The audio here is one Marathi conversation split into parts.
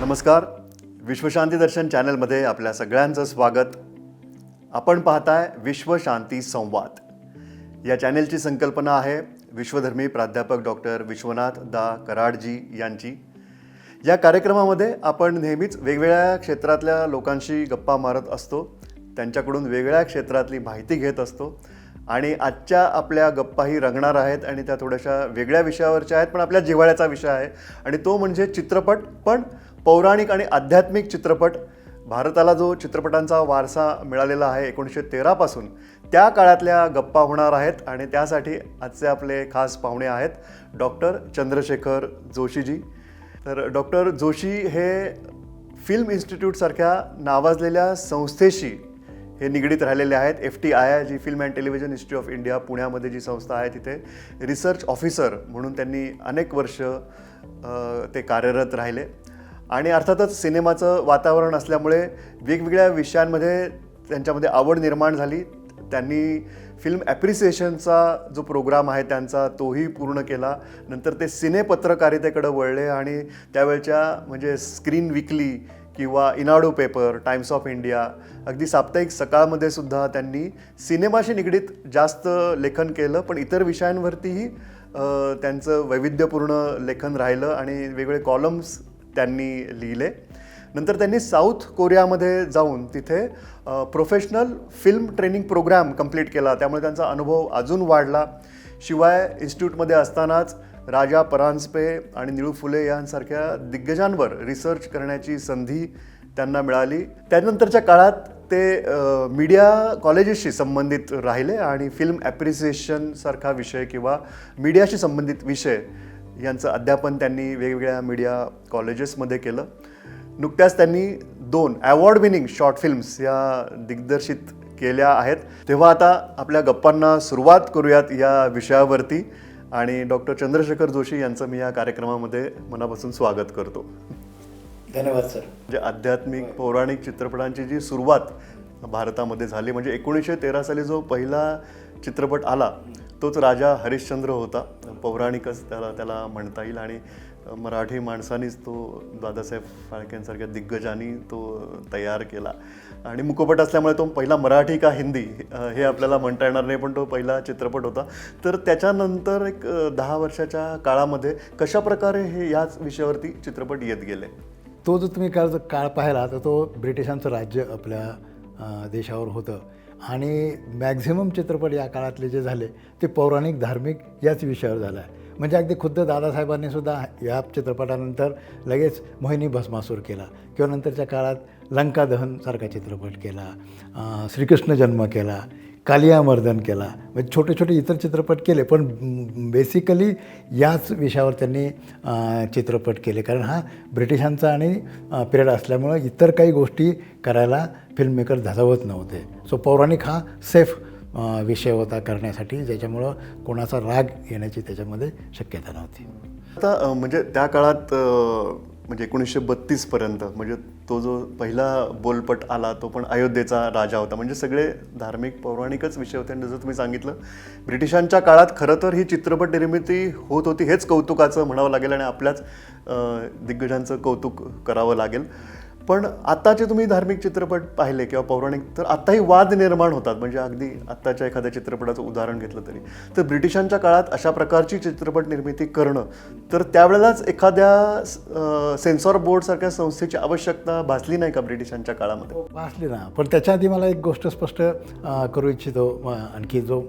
नमस्कार. विश्वशांती दर्शन चॅनलमध्ये आपल्या सगळ्यांचं स्वागत. आपण पाहताय विश्वशांती संवाद. या चॅनेलची संकल्पना आहे विश्वधर्मी प्राध्यापक डॉक्टर विश्वनाथ दा कराडजी यांची. या कार्यक्रमामध्ये आपण नेहमीच वेगवेगळ्या क्षेत्रातल्या लोकांशी गप्पा मारत असतो. त्यांच्याकडून वेगळ्या क्षेत्रातली माहिती घेत असतो. आणि आजच्या आपल्या गप्पाही रंगणार आहेत आणि त्या थोड्याशा वेगळ्या विषयावरच्या आहेत पण आपल्या जिव्हाळ्याचा विषय आहे. आणि तो म्हणजे चित्रपट पण पौराणिक आणि आध्यात्मिक चित्रपट भारताला जो चित्रपटांचा वारसा मिळालेला आहे एकोणीसशे तेरापासून त्या काळातल्या गप्पा होणार आहेत आणि त्यासाठी आजचे आपले खास पाहुणे आहेत डॉक्टर चंद्रशेखर जोशीजी. तर डॉक्टर जोशी हे फिल्म इन्स्टिट्यूटसारख्या नावाजलेल्या संस्थेशी हे निगडीत राहिलेले आहेत. F T I I G film and television institute of India पुण्यामध्ये जी संस्था आहे तिथे रिसर्च ऑफिसर म्हणून त्यांनी अनेक वर्ष ते कार्यरत राहिले. आणि अर्थातच सिनेमाचं वातावरण असल्यामुळे वेगवेगळ्या विषयांमध्ये त्यांच्यामध्ये आवड निर्माण झाली. त्यांनी फिल्म ॲप्रिसिएशनचा जो प्रोग्राम आहे त्यांचा तोही पूर्ण केला. नंतर ते सिने पत्रकारितेकडे वळले आणि त्यावेळच्या म्हणजे स्क्रीन विकली किंवा इनाडो पेपर टाइम्स ऑफ इंडिया अगदी साप्ताहिक सकाळमध्ये सुद्धा त्यांनी सिनेमाशी निगडीत जास्त लेखन केलं. पण इतर विषयांवरतीही त्यांचं वैविध्यपूर्ण लेखन राहिलं आणि वेगवेगळे कॉलम्स त्यांनी लिहिले. नंतर त्यांनी साऊथ कोरियामध्ये जाऊन तिथे professional film training programme complete केला. त्यामुळे त्यांचा अनुभव अजून वाढला. शिवाय इन्स्टिट्यूटमध्ये असतानाच राजा परांजपे आणि निळू फुले यांसारख्या दिग्गजांवर रिसर्च करण्याची संधी त्यांना मिळाली. त्यानंतरच्या काळात ते मीडिया कॉलेजेसशी संबंधित राहिले आणि फिल्म ॲप्रिसिएशनसारखा विषय किंवा मीडियाशी संबंधित विषय यांचं अध्यापन त्यांनी वेगवेगळ्या मीडिया कॉलेजेसमध्ये केलं. नुकत्याच त्यांनी दोन अवॉर्ड विनिंग शॉर्ट फिल्म्स या दिग्दर्शित केल्या आहेत. तेव्हा आता आपल्या गप्पांना सुरुवात करूयात या विषयावरती. आणि डॉक्टर चंद्रशेखर जोशी यांचं मी या कार्यक्रमामध्ये मनापासून स्वागत करतो. धन्यवाद सर. म्हणजे आध्यात्मिक पौराणिक चित्रपटांची जी सुरुवात भारतामध्ये झाली म्हणजे एकोणीसशे तेरा साली जो पहिला चित्रपट आला तोच राजा हरिश्चंद्र होता. पौराणिकच त्याला त्याला म्हणता येईल. आणि मराठी माणसानीच तो दादासाहेब फाळकेंसारख्या दिग्गजांनी तो तयार केला. आणि मुकोपट असल्यामुळे तो पहिला मराठी का हिंदी हे आपल्याला म्हणता येणार नाही पण तो पहिला चित्रपट होता. तर त्याच्यानंतर एक दहा वर्षाच्या काळामध्ये कशा प्रकारे हे याच विषयावरती चित्रपट येत गेले? तो जो तुम्ही काळ काळ पाहिला तर तो ब्रिटिशांचं राज्य आपल्या देशावर होतं. आणि मॅक्झिमम चित्रपट या काळातले जे झाले ते पौराणिक धार्मिक याच विषयावर झालं आहे म्हणजे अगदी खुद्द दादासाहेबांनी सुद्धा या चित्रपटानंतर लगेच मोहिनी भस्मासूर केला किंवा नंतरच्या काळात लंका दहनसारखा चित्रपट केला श्रीकृष्ण जन्म केला कालियामर्दन केला. म्हणजे छोटे छोटे इतर चित्रपट केले पण बेसिकली याच विषयावर त्यांनी चित्रपट केले. कारण हा ब्रिटिशांचा आणि पिरियड असल्यामुळं इतर काही गोष्टी करायला फिल्ममेकर धजावत नव्हते. सो पौराणिक हा सेफ विषय होता करण्यासाठी ज्याच्यामुळं कोणाचा राग येण्याची त्याच्यामध्ये शक्यता नव्हती. आता म्हणजे त्या काळात म्हणजे एकोणीसशे बत्तीसपर्यंत म्हणजे तो जो पहिला बोलपट आला तो पण अयोध्येचा राजा होता. म्हणजे सगळे धार्मिक पौराणिकच विषय होते. आणि जसं तुम्ही सांगितलं ब्रिटिशांच्या काळात खरं तर ही चित्रपट निर्मिती होत होती हेच कौतुकाचं म्हणावं लागेल आणि आपल्याच दिग्गजांचं कौतुक करावं लागेल. पण आत्ताचे तुम्ही धार्मिक चित्रपट पाहिले किंवा पौराणिक तर आत्ताही वाद निर्माण होतात. म्हणजे अगदी आत्ताच्या एखाद्या चित्रपटाचं उदाहरण घेतलं तरी. तर ब्रिटिशांच्या काळात अशा प्रकारची चित्रपट निर्मिती करणं तर त्यावेळेलाच एखाद्या सेन्सॉर बोर्डसारख्या संस्थेची आवश्यकता भासली नाही का ब्रिटिशांच्या काळामध्ये? हो, भासली ना. पण त्याच्या आधी मला एक गोष्ट स्पष्ट करू इच्छितो. आणखी जो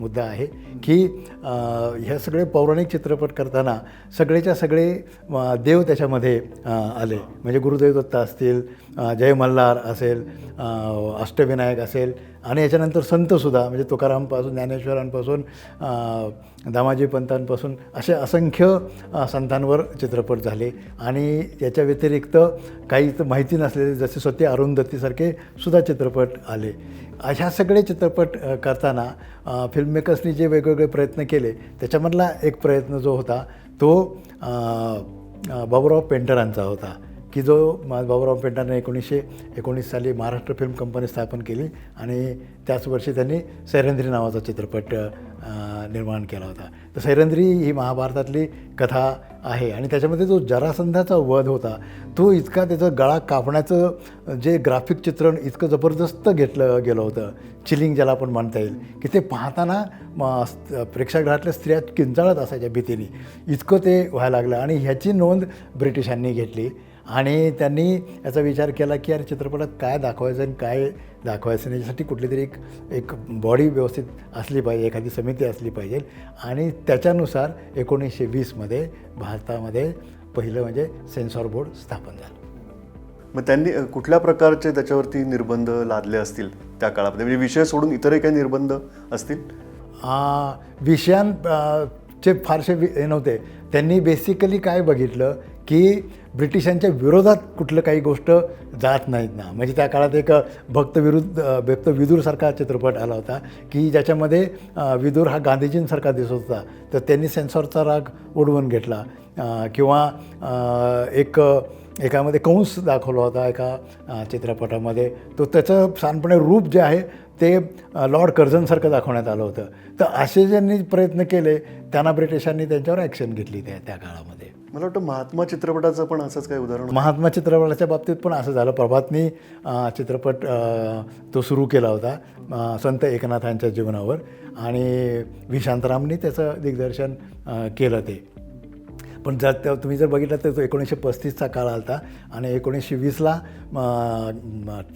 मुद्दा आहे की ह्या सगळे पौराणिक चित्रपट करताना सगळेच्या सगळे देव त्याच्यामध्ये आले. म्हणजे गुरुदेव दत्ता असतील जय मल्हार असेल अष्टविनायक असेल आणि याच्यानंतर संतसुद्धा म्हणजे तुकारामपासून ज्ञानेश्वरांपासून दामाजी पंतांपासून असे असंख्य संतांवर चित्रपट झाले. आणि याच्या व्यतिरिक्त काही तर माहिती नसलेले जसे सत्य अरुंधतीसारखे सुद्धा चित्रपट आले. अशा सगळे चित्रपट करताना फिल्ममेकर्सनी जे वेगवेगळे प्रयत्न केले त्याच्यामधला एक प्रयत्न जो होता तो अ, बाबूराव पेंटरांचा होता. की जो मा- बाबूराव पेंटरने एकोणीसशे एकोणीस साली महाराष्ट्र फिल्म कंपनी स्थापन केली आणि त्याच वर्षी त्यांनी सैरंद्री नावाचा चित्रपट निर्माण केला होता. तर सैरंद्री ही महाभारतातली कथा आहे आणि त्याच्यामध्ये जो जरासंधाचा वध होता तो इतका त्याचा गळा कापण्याचं जे ग्राफिक चित्रण इतकं जबरदस्त घेतलं गेलं होतं चिलिंग ज्याला आपण म्हणता येईल की ते पाहताना म, प्रेक्षागृहातल्या स्त्रिया किंचाळत असायच्या भीतीने. इतकं ते व्हायला लागलं आणि ह्याची नोंद ब्रिटिशांनी घेतली. आणि त्यांनी याचा विचार केला की अरे चित्रपटात काय दाखवायचं आणि काय दाखवायचं याच्यासाठी कुठली तरी एक एक बॉडी व्यवस्थित असली पाहिजे एखादी समिती असली पाहिजे. आणि त्याच्यानुसार एकोणीसशे वीसमध्ये भारतामध्ये पहिलं म्हणजे सेन्सॉर बोर्ड स्थापन झालं. मग त्यांनी कुठल्या प्रकारचे त्याच्यावरती निर्बंध लादले असतील त्या काळामध्ये? म्हणजे विषय सोडून इतरही काही निर्बंध असतील? विषयां चे फारसे वि नव्हते. त्यांनी बेसिकली काय बघितलं? की ब्रिटिशांच्या विरोधात कुठलं काही गोष्ट जात नाहीत ना. म्हणजे त्या काळात एक भक्तविरुद्ध विरुद्ध भक्त विदूरसारखा चित्रपट आला होता की ज्याच्यामध्ये विदूर हा गांधीजींसारखा दिसत होता. तर त्यांनी सेन्सॉरचा राग उडवून घेतला. किंवा एक एकामध्ये कंस दाखवला होता एका चित्रपटामध्ये. तो त्याचं साधारणपणे रूप जे आहे ते लॉर्ड कर्झनसारखं दाखवण्यात आलं होतं. तर असे ज्यांनी प्रयत्न केले त्यांना ब्रिटिशांनी त्यांच्यावर ॲक्शन घेतली त्या त्या काळामध्ये. मला वाटतं महात्मा चित्रपटाचं पण असंच काही उदाहरण महात्मा चित्रपटाच्या बाबतीत पण असं झालं. प्रभातनी चित्रपट तो सुरू केला होता संत एकनाथांच्या जीवनावर. आणि व्ही शांतारामनी त्याचं दिग्दर्शन केलं ते. पण जर त्या तुम्ही जर बघितलं तर तो एकोणीसशे पस्तीसचा काळ आला होता आणि एकोणीसशे वीसला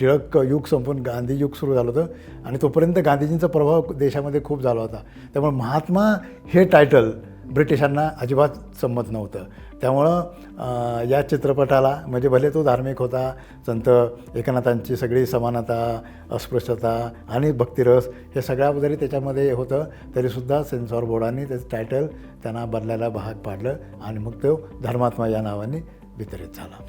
टिळक युग संपून गांधी युग सुरू झालं होतं. आणि तोपर्यंत गांधीजींचा प्रभाव देशामध्ये खूप झाला होता. त्यामुळे महात्मा हे टायटल ब्रिटिशांना अजिबात संमत नव्हतं. त्यामुळं या चित्रपटाला म्हणजे भले तो धार्मिक होता संत एकनाथांची सगळी समानता अस्पृश्यता आणि भक्तिरस हे सगळ्या जरी त्याच्यामध्ये होतं तरीसुद्धा सेन्सॉर बोर्डाने त्याचं टायटल त्यांना बदलायला भाग पाडलं आणि मग तो धर्मात्मा या नावाने वितरित झाला.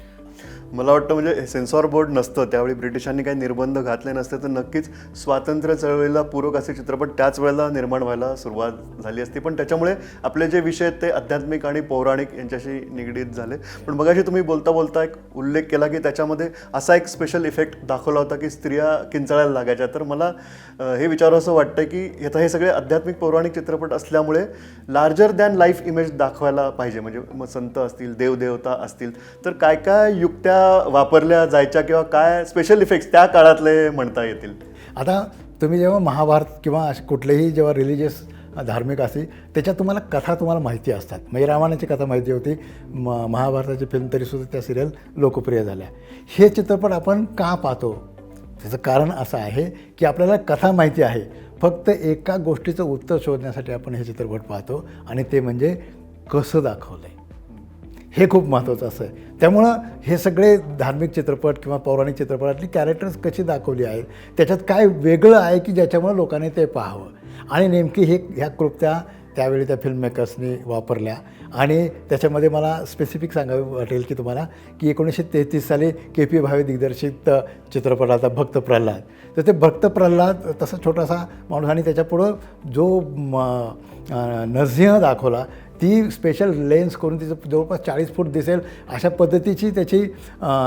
मला वाटतं म्हणजे सेन्सॉर बोर्ड नसतं. त्यावेळी ब्रिटिशांनी काही निर्बंध घातले नसते तर नक्कीच स्वातंत्र्य चळवळीला पूरक असे चित्रपट त्याच वेळेला निर्माण व्हायला सुरुवात झाली असती. पण त्याच्यामुळे आपले जे विषय आहेत ते आध्यात्मिक आणि पौराणिक यांच्याशी निगडीत झाले. पण मगाशी तुम्ही बोलता बोलता एक उल्लेख केला की त्याच्यामध्ये असा एक स्पेशल इफेक्ट दाखवला होता की स्त्रिया किंचाळायला लागायच्या. तर मला हे विचारावं असं वाटतं की आता हे सगळे आध्यात्मिक पौराणिक चित्रपट असल्यामुळे लार्जर दॅन लाईफ इमेज दाखवायला पाहिजे. म्हणजे मग संत असतील देवदेवता असतील तर काय काय युक्त्या वापरल्या जायच्या किंवा काय स्पेशल इफेक्ट्स त्या काळातले म्हणता येतील? आता तुम्ही जेव्हा महाभारत किंवा कुठलेही जेव्हा रिलिजियस धार्मिक असते त्याच्यात तुम्हाला कथा तुम्हाला माहिती असतात. म्हणजे रामायणाची कथा माहिती होती. म महाभारताची फिल्म तरीसुद्धा त्या सिरियल लोकप्रिय झाल्या. हे चित्रपट आपण का पाहतो? त्याचं कारण असं आहे की आपल्याला कथा माहिती आहे. फक्त एका गोष्टीचं उत्तर शोधण्यासाठी आपण हे चित्रपट पाहतो आणि ते म्हणजे कसं दाखवलं आहे हे खूप महत्त्वाचं असं आहे. त्यामुळं हे सगळे धार्मिक चित्रपट किंवा पौराणिक चित्रपटातली कॅरेक्टर्स कशी दाखवली आहेत त्याच्यात काय वेगळं आहे की ज्याच्यामुळं लोकांनी ते पाहावं? आणि नेमकी हे ह्या कृत्या त्यावेळी त्या फिल्म मेकर्सनी वापरल्या. आणि त्याच्यामध्ये मला स्पेसिफिक सांगावे वाटेल की तुम्हाला की एकोणीसशे तेहतीस साली के पी भावे दिग्दर्शित चित्रपट आता भक्त प्रल्हाद. तर ते भक्त प्रल्हाद तसा छोटासा माणूस आणि त्याच्यापुढं जो म, नरसिंह दाखवला ती स्पेशल लेन्स करून तिचं जवळपास चाळीस फूट दिसेल अशा पद्धतीची त्याची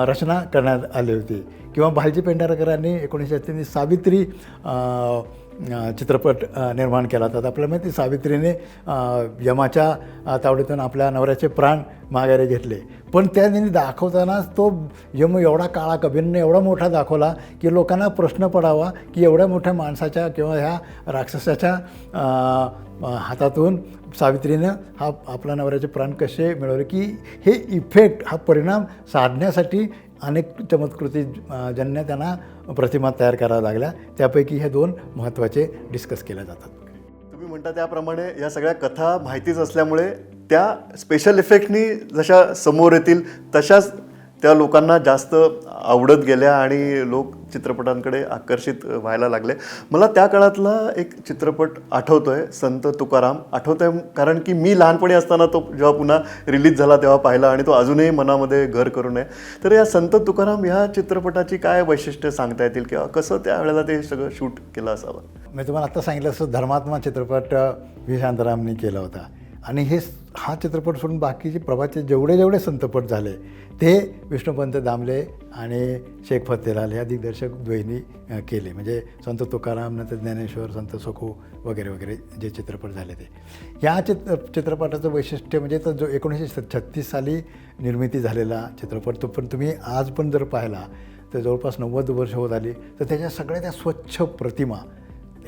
रचना करण्यात आली होती. किंवा भालजी पेंढारकरांनी एकोणीसशे अठ्ठ्याण्णव सावित्री चित्रपट निर्माण केला होता. तर माहिती सावित्रीने यमाच्या तावडीतून आपल्या नवऱ्याचे प्राण माघारी घेतले. पण त्यांनी दाखवतानाच तो यम एवढा काळा कभिन्न एवढा मोठा दाखवला की लोकांना प्रश्न पडावा की एवढ्या मोठ्या माणसाच्या किंवा ह्या राक्षसाच्या हातातून सावित्रीनं हा आपल्या नवऱ्याचे प्राण कसे मिळवले की हे इफेक्ट हा परिणाम साधण्यासाठी अनेक चमत्कृती जन्य त्यांना प्रतिमा तयार कराव्या लागल्या त्यापैकी हे दोन महत्त्वाचे डिस्कस केल्या जातात. तुम्ही म्हणता त्याप्रमाणे या सगळ्या कथा माहितीच असल्यामुळे त्या स्पेशल इफेक्टनी जशा समोर येतील तशाच त्या लोकांना जास्त आवडत गेल्या आणि लोक चित्रपटांकडे आकर्षित व्हायला लागले. मला त्या काळातला एक चित्रपट आठवतोय संत तुकाराम. आठवतोय कारण की मी लहानपणी असताना तो जेव्हा पुन्हा रिलीज झाला तेव्हा पाहिला आणि तो अजूनही मनामध्ये घर करून आहे. तर या संत तुकाराम ह्या चित्रपटाची काय वैशिष्ट्य सांगता येतील किंवा कसं त्यावेळेला ते सगळं शूट केलं असावं? मी तुम्हाला आत्ता सांगितलं असं धर्मात्मा चित्रपट अ, व्ही शांतारामनी केला होता. आणि हे हा चित्रपट सोडून बाकीचे प्रभाचे जेवढे जेवढे संतपट झाले ते विष्णुपंत दामले आणि शेख फतेलाल ह्या दिग्दर्शक द्वैनी केले. म्हणजे संत तुकाराम नंतर ज्ञानेश्वर संत सखू वगैरे वगैरे जे चित्रपट झाले ते. या चित्र चित्रपटाचं वैशिष्ट्य म्हणजे तर जो एकोणीसशे छत्तीस साली निर्मिती झालेला चित्रपट तो पण तुम्ही आज पण जर पाहिला तर जवळपास नव्वद वर्ष होत आली तर त्याच्या सगळ्या त्या स्वच्छ प्रतिमा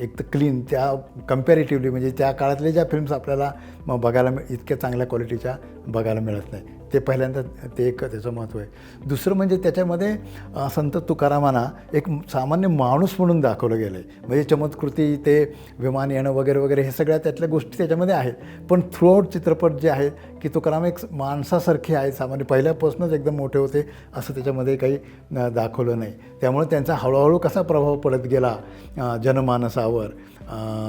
एक तर क्लीन त्या कम्पॅरेटिव्हली म्हणजे त्या काळातल्या ज्या फिल्म्स आपल्याला मग बघायला मिळ इतक्या चांगल्या क्वालिटीच्या बघायला मिळत नाही ते पहिल्यांदा ते एक त्याचं महत्त्व आहे. दुसरं म्हणजे त्याच्यामध्ये संत तुकारामांना एक सामान्य माणूस म्हणून दाखवलं गेलं आहे म्हणजे चमत्कृती ते विमान येणं वगैरे वगैरे हे सगळ्या त्यातल्या गोष्टी त्याच्यामध्ये आहेत. पण थ्रूआउट चित्रपट जे आहे की तुकाराम एक माणसासारखे आहेत सामान्य पहिल्यापासूनच एकदम मोठे होते असं त्याच्यामध्ये काही दाखवलं नाही. त्यामुळे त्यांचा हळूहळू कसा प्रभाव पडत गेला जनमानसावर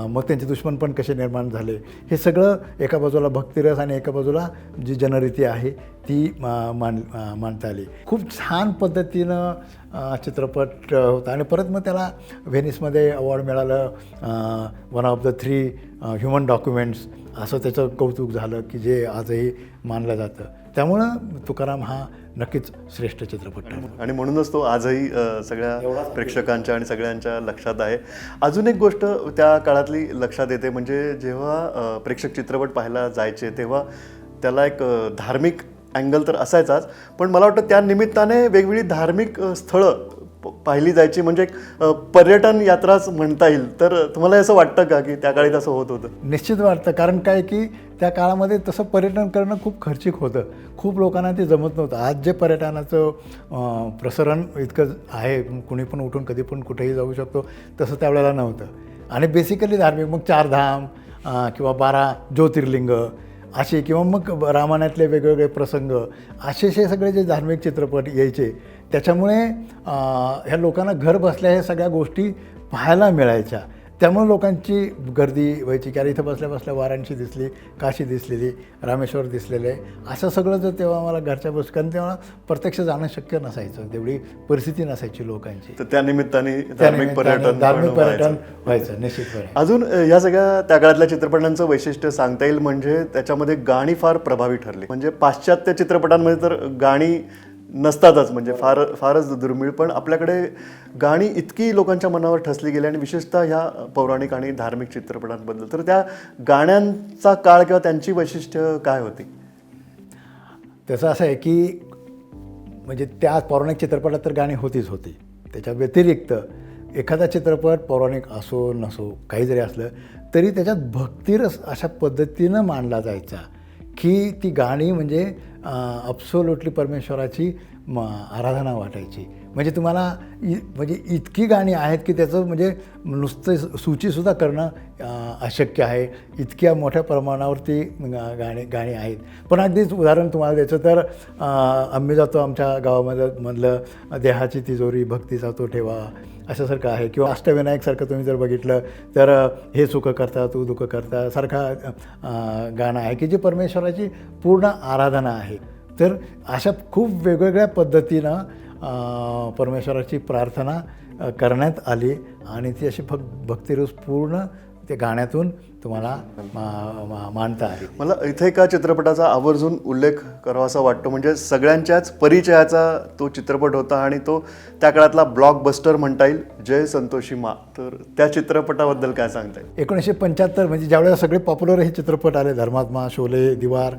मग त्यांचे दुश्मन पण कसे निर्माण झाले हे सगळं एका बाजूला भक्तिरस आणि एका बाजूला जी जनरीती आहे ती मान मांडता आली. खूप छान पद्धतीनं चित्रपट होता. आणि परत मग त्याला व्हेनिसमध्ये अवॉर्ड मिळालं one of the three human documents असं त्याचं कौतुक झालं की जे आजही मानलं जातं. त्यामुळं तुकाराम हा नक्कीच श्रेष्ठ चित्रपट आणि म्हणूनच तो आजही सगळ्या प्रेक्षकांच्या आणि सगळ्यांच्या लक्षात आहे. अजून एक गोष्ट त्या काळातली लक्षात येते म्हणजे जेव्हा प्रेक्षक चित्रपट पाहायला जायचे तेव्हा त्याला एक धार्मिक अँगल तर असायचाच पण मला वाटतं त्या निमित्ताने वेगवेगळी धार्मिक स्थळं पाहिली जायची म्हणजे एक पर्यटन यात्राच म्हणता येईल. तर तुम्हाला असं वाटतं का की त्या काळी तसं होत होतं? निश्चित वाटतं. कारण काय की त्या काळामध्ये तसं पर्यटन करणं खूप खर्चिक होतं. खूप लोकांना ते जमत नव्हतं. आज जे पर्यटनाचं प्रसरण इतकं आहे कुणी पण उठून कधी पण कुठेही जाऊ शकतो तसं त्यावेळेला नव्हतं. आणि बेसिकली धार्मिक मग चारधाम किंवा बारा ज्योतिर्लिंग असे किंवा मग रामायणातले वेगवेगळे प्रसंग असे सगळे जे धार्मिक चित्रपट यायचे त्याच्यामुळे ह्या लोकांना घर बसल्या ह्या सगळ्या गोष्टी पाहायला मिळायच्या. त्यामुळे लोकांची गर्दी व्हायची की अरे इथं बसल्या बसल्या वाराणसी दिसली काशी दिसलेली रामेश्वर दिसलेलं. असं सगळं जर तेव्हा मला घरच्या बस कारण तेव्हा प्रत्यक्ष जाणं शक्य नसायचं. तेवढी परिस्थिती नसायची लोकांची. तर त्या निमित्ताने धार्मिक पर्यटन धार्मिक. पर्यटन व्हायचं निश्चितपणे. अजून या सगळ्या त्या काळातल्या चित्रपटांचं वैशिष्ट्य सांगता येईल म्हणजे त्याच्यामध्ये गाणी फार प्रभावी ठरली. म्हणजे पाश्चात्य चित्रपटांमध्ये तर गाणी नसतातच म्हणजे फार फारच दुर्मिळ. पण आपल्याकडे गाणी इतकी लोकांच्या मनावर ठसली गेली आणि विशेषतः ह्या पौराणिक आणि धार्मिक चित्रपटांबद्दल. तर त्या गाण्यांचा काळ किंवा त्यांची वैशिष्ट्य काय होती? त्याचं असं आहे की म्हणजे त्या पौराणिक चित्रपटात तर गाणी होतीच होती. त्याच्या व्यतिरिक्त एखादा चित्रपट पौराणिक असो नसो काही जरी असलं तरी त्याच्यात भक्तिरस अशा पद्धतीनं मांडला जायचा. की ती गाणी म्हणजे अब्सोल्युटली परमेश्वराची म आराधना वाटायची. म्हणजे तुम्हाला इ म्हणजे इतकी गाणी आहेत की त्याचं म्हणजे नुसतं सूचीसुद्धा करणं अशक्य आहे. इतक्या मोठ्या प्रमाणावरती गा- गाणी गाणी आहेत. पण अगदीच उदाहरण तुम्हाला द्यायचं तर आम्ही जातो आमच्या गावामध्ये मधलं देहाची तिजोरी भक्तीचा तो ठेवा अशासारखं आहे. किंवा अष्टविनायकसारखं तुम्ही जर बघितलं तर हे सुख करता तू दुःख करता सारखा गाणं आहे की जी परमेश्वराची पूर्ण आराधना आहे. तर अशा खूप वेगवेगळ्या पद्धतीनं परमेश्वराची प्रार्थना करण्यात आली आणि ती अशी भक् भक्तिरूस पूर्ण त्या गाण्यातून तुम्हाला मा- मा- मांडता आली. मला इथे एका चित्रपटाचा आवर्जून उल्लेख करावासा वाटतो म्हणजे सगळ्यांच्याच परिचयाचा तो चित्रपट होता आणि तो त्या काळातला ब्लॉकबस्टर म्हणता येईल जय संतोषी मा. तर त्या चित्रपटाबद्दल काय सांगता येईल? एकोणीसशे पंच्याहत्तर म्हणजे ज्यावेळेला सगळे पॉप्युलर हे चित्रपट आले धर्मात्मा शोले दिवार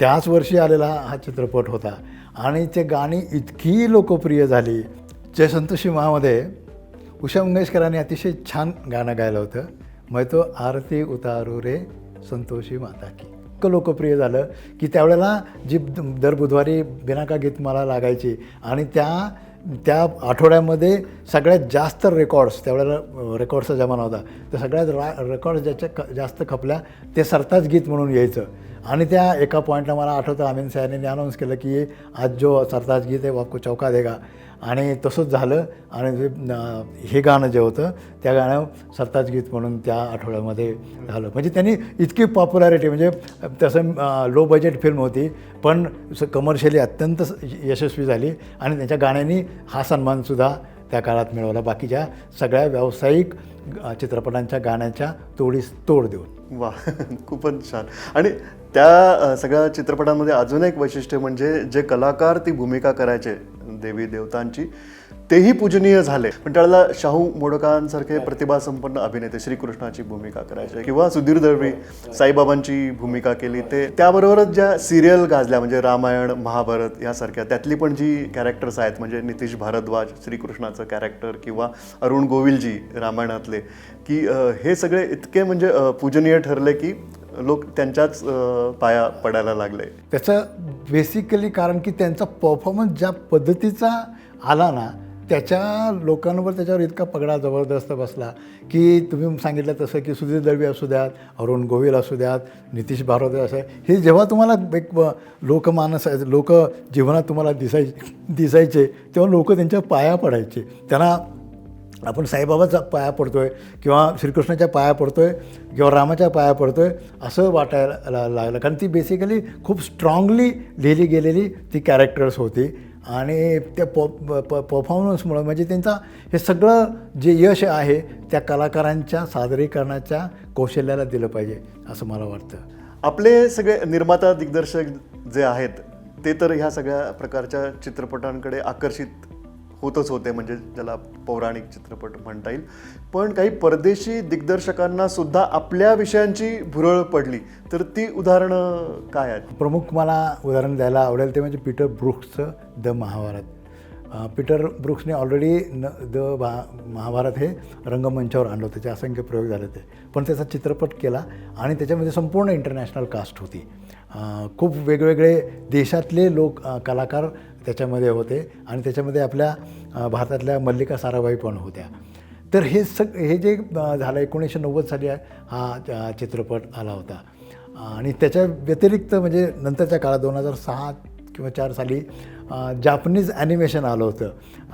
त्याच वर्षी आलेला हा चित्रपट होता. आणि ते गाणी इतकी लोकप्रिय झाली. जय संतोषी महामध्ये उषा मंगेशकरांनी अतिशय छान गाणं गायलं होतं. मग तो आरती उतारू रे संतोषी माता की इतकं लोकप्रिय झालं की त्यावेळेला जी दर बुधवारी बिनाका गीत मला लागायची आणि त्या त्या आठवड्यामध्ये सगळ्यात जास्त रेकॉर्ड्स त्यावेळेला रेकॉर्ड्सचा जमाना होता तर सगळ्यात रा रेकॉर्ड्स ज्याच्या क जास्त खपल्या ते सरताज गीत म्हणून यायचं. आणि त्या एका पॉईंटला मला आठवतं अमिन सयानीने अनाऊन्स केलं की आज जो सरताज गीत आहे वो चौका देगा. आणि तसंच झालं. आणि हे गाणं जे होतं त्या गाणं सरताज गीत म्हणून त्या आठवड्यामध्ये झालं. म्हणजे त्यांनी इतकी पॉप्युलॅरिटी म्हणजे तसं लो बजेट फिल्म होती पण कमर्शियली अत्यंत यशस्वी झाली आणि त्यांच्या गाण्यांनी हा सन्मानसुद्धा त्या काळात मिळवला. बाकीच्या सगळ्या व्यावसायिक चित्रपटांच्या गाण्याच्या तोडीस तोड देऊन. वा खूपच छान. आणि त्या सगळ्या चित्रपटांमध्ये अजून एक वैशिष्ट्य म्हणजे जे कलाकार ती भूमिका करायचे देवी देवतांची तेही पूजनीय झाले. पण त्यावेळेला शाहू मोडकांसारखे प्रतिभासंपन्न अभिनेते श्रीकृष्णाची भूमिका करायचे किंवा सुधीर दळवी साईबाबांची भूमिका केली. ते त्याबरोबरच ज्या सिरियल गाजल्या म्हणजे रामायण महाभारत यासारख्या त्यातली पण जी कॅरेक्टर्स आहेत म्हणजे नितीश भारद्वाज श्रीकृष्णाचं कॅरेक्टर किंवा अरुण गोविलजी रामायणातले की हे सगळे इतके म्हणजे पूजनीय ठरले की लोक त्यांच्याच पाया पडायला लागले. त्याचं बेसिकली कारण की त्यांचा परफॉर्मन्स ज्या पद्धतीचा आला ना त्याच्या लोकांवर त्याच्यावर इतका पगडा जबरदस्त बसला की तुम्ही सांगितलं तसं की सुधीर दळवी असू द्यात अरुण गोविल असू द्यात नितीश भारद्वाज असं. हे जेव्हा तुम्हाला एक लोकमानस लोक जीवनात तुम्हाला दिसाय दिसायचे तेव्हा लोक त्यांच्या पाया पडायचे. त्यांना आपण साईबाबाचा पाया पडतो आहे किंवा श्रीकृष्णाच्या पाया पडतो आहे किंवा रामाच्या पाया पडतो आहे असं वाटायला लागलं. कारण ती बेसिकली खूप स्ट्रॉंगली लिहिली गेलेली ती कॅरेक्टर्स होती. आणि त्या प प परफॉर्मन्समुळं म्हणजे त्यांचा हे सगळं जे यश आहे त्या कलाकारांच्या सादरीकरणाच्या कौशल्याला दिलं पाहिजे असं मला वाटतं. आपले सगळे निर्माता दिग्दर्शक जे आहेत ते तर ह्या सगळ्या प्रकारच्या चित्रपटांकडे आकर्षित होतच होते म्हणजे ज्याला पौराणिक चित्रपट म्हणता येईल. पण काही परदेशी दिग्दर्शकांना सुद्धा आपल्या विषयांची भुरळ पडली. तर ती उदाहरणं काय आहेत? प्रमुख मला उदाहरण द्यायला आवडेल ते म्हणजे पीटर ब्रुक्सचं द महाभारत. पीटर ब्रुक्सने ऑलरेडी न द भा महाभारत हे रंगमंचावर आणलं त्याचे असंख्य प्रयोग झाले होते. पण त्याचा चित्रपट केला आणि त्याच्यामध्ये संपूर्ण इंटरनॅशनल कास्ट होती. खूप वेगवेगळे देशातले लोक कलाकार त्याच्यामध्ये होते आणि त्याच्यामध्ये आपल्या भारतातल्या मल्लिका साराभाई पण होत्या. तर हे सग हे जे झालं एकोणीसशे नव्वद साली हा चित्रपट आला होता. आणि त्याच्या व्यतिरिक्त म्हणजे नंतरच्या काळात दोन हजार सहा किंवा चार साली जापनीज ॲनिमेशन आलं होतं.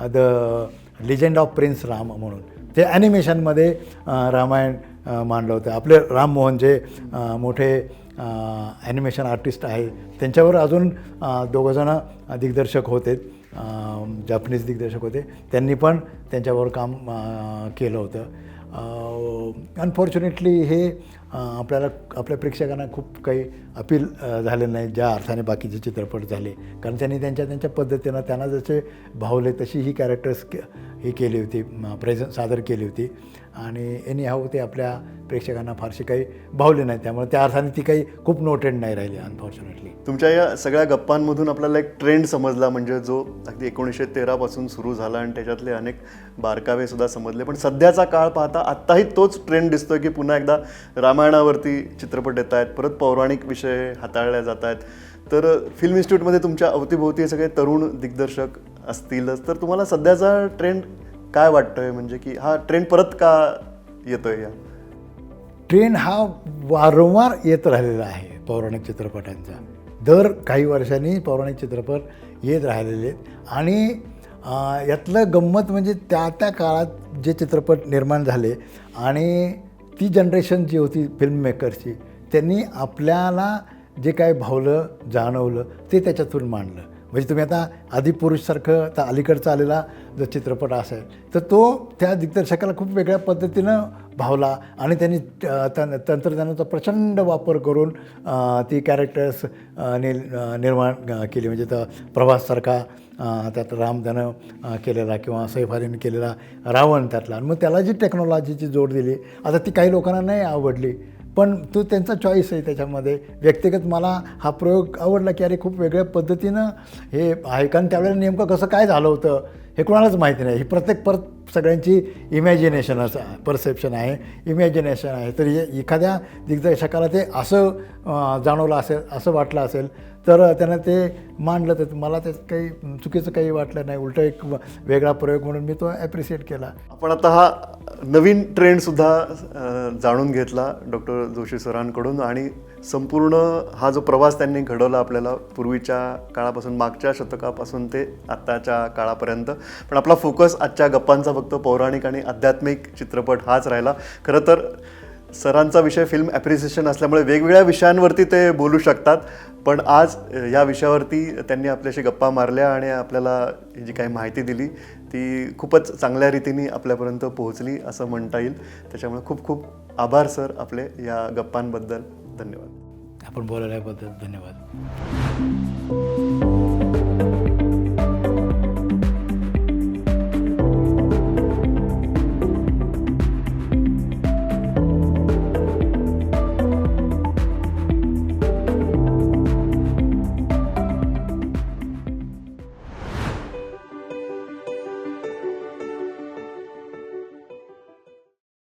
The legend of prince Ram म्हणून. ते ॲनिमेशनमध्ये रामायण मांडलं होतं. आपले राममोहन जे मोठे ॲनिमेशन आर्टिस्ट आहे. त्यांच्यावर अजून दोघंजणं दिग्दर्शक होते. जापनीज दिग्दर्शक होते. त्यांनी पण त्यांच्यावर काम केलं होतं. अनफॉर्च्युनेटली हे आपल्याला आपल्या प्रेक्षकांना खूप काही अपील झाले नाही. ज्या अर्थाने बाकीचे चित्रपट झाले. कारण त्यांनी त्यांच्या त्यांच्या पद्धतीनं त्यांना जसे भावले तशी ही कॅरेक्टर्स के ही केली होती प्रेझेंट सादर केली होती. आणि एनी हाऊ ते आपल्या प्रेक्षकांना फारशी काही भावले नाही. त्यामुळे त्या अर्थाने ती काही खूप नोटेड नाही राहिली अनफॉर्च्युनेटली तुमच्या या सगळ्या गप्पांमधून आपल्याला एक ट्रेंड समजला म्हणजे जो अगदी एकोणीसशे तेरापासून सुरू झाला आणि त्याच्यातले अनेक बारकावे सुद्धा समजले. पण सध्याचा काळ पाहता आत्ताही तोच ट्रेंड दिसतोय की पुन्हा एकदा रामायणावरती चित्रपट येत आहेत परत पौराणिक विषय हाताळले जात आहेत. तर फिल्म इन्स्टिट्यूटमध्ये तुमच्या अवतीभोवती हे सगळे तरुण दिग्दर्शक असतीलच. तर तुम्हाला सध्याचा ट्रेंड काय वाटतंय? म्हणजे की हा ट्रेंड परत का येतोय या? ट्रेंड हा वारंवार येत राहिलेला आहे पौराणिक चित्रपटांचा. दर काही वर्षांनी पौराणिक चित्रपट येत राहिलेले आहेत. आणि यातलं गंमत म्हणजे त्या त्या काळात जे चित्रपट निर्माण झाले आणि ती जनरेशन जी होती फिल्म मेकरची त्यांनी आपल्याला जे काय भावलं जाणवलं ते त्याच्यातून मांडलं. म्हणजे तुम्ही आता आदिपुरुषसारखं आता अलीकडचा आलेला जो चित्रपट असेल तर तो त्या दिग्दर्शकाला खूप वेगळ्या पद्धतीनं भावला आणि त्यांनी तं तन तंत्रज्ञानाचा प्रचंड वापर करून ती कॅरेक्टर्स नि निर्माण केली. म्हणजे तर प्रभाससारखा त्यात राम त्यानं केलेला किंवा सैफ केलेला रावण त्यातला. आणि मग त्याला जी टेक्नॉलॉजीची जोड दिली आता ती काही लोकांना नाही आवडली. पण तो त्यांचा चॉईस आहे त्याच्यामध्ये. व्यक्तिगत मला हा प्रयोग आवडला की अरे खूप वेगळ्या पद्धतीनं हे आहे कारण त्यावेळेला नेमकं कसं काय झालं होतं हे कोणालाच माहिती नाही. ही प्रत्येक परत सगळ्यांची इमॅजिनेशनच परसेप्शन आहे. इमॅजिनेशन आहे. तर एखाद्या दिग्दर्शकाला ते असं जाणवलं असेल असं वाटलं असेल तर त्यानं ते मांडलं तर मला त्यात काही चुकीचं काही वाटलं नाही. उलटं एक वेगळा प्रयोग म्हणून मी तो ॲप्रिशिएट केला. आपण आता हा नवीन ट्रेंडसुद्धा जाणून घेतला डॉक्टर जोशी सरांकडून आणि संपूर्ण हा जो प्रवास त्यांनी घडवला आपल्याला पूर्वीच्या काळापासून मागच्या शतकापासून ते आत्ताच्या काळापर्यंत. पण आपला फोकस आजच्या गप्पांचा फक्त पौराणिक आणि आध्यात्मिक चित्रपट हाच राहिला. खरं तर सरांचा विषय फिल्म ॲप्रिसिएशन असल्यामुळे वेगवेगळ्या विषयांवरती ते बोलू शकतात. पण आज या विषयावरती त्यांनी आपल्याशी गप्पा मारल्या आणि आपल्याला जी काही माहिती दिली ती खूपच चांगल्या रीतीने आपल्यापर्यंत पोहोचली असं म्हणता येईल. त्याच्यामुळे खूप खूप आभार सर आपले या गप्पांबद्दल. धन्यवाद. आपण बोलायल्याबद्दल धन्यवाद.